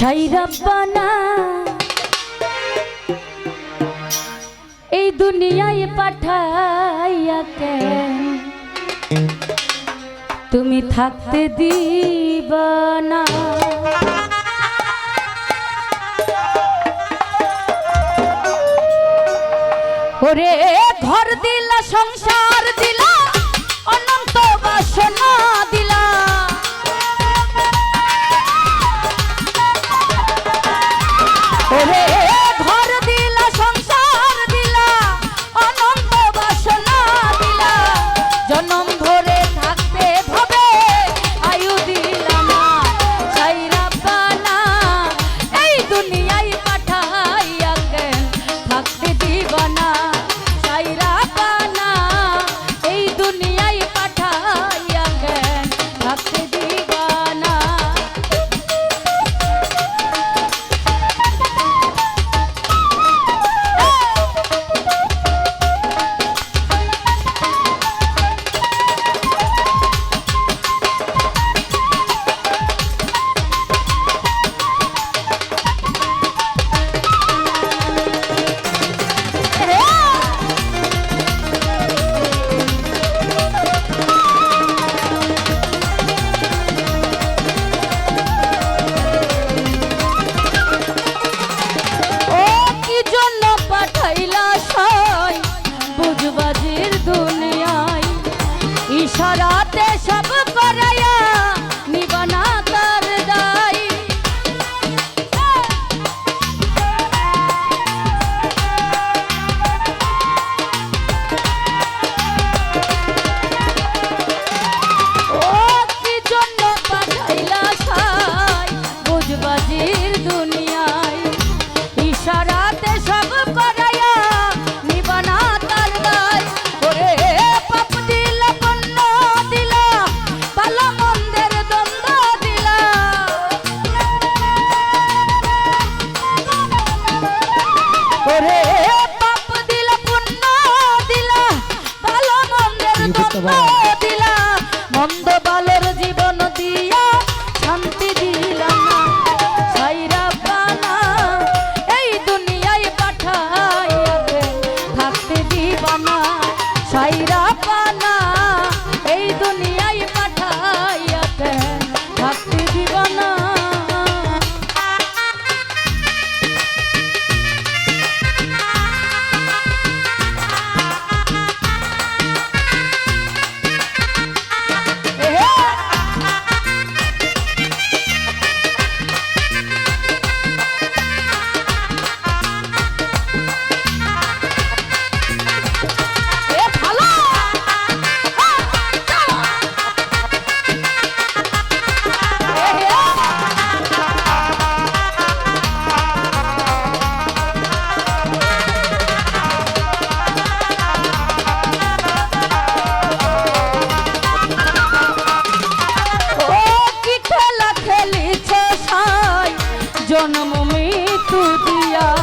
সাই রাব্বানা। এই দুনিয়ায় পাঠাইয়া কেন? তুমি থাকতে দিবানা। ওরে ঘর দিলা সংসার দিল। জন্ম মৃত্যু দিয়া।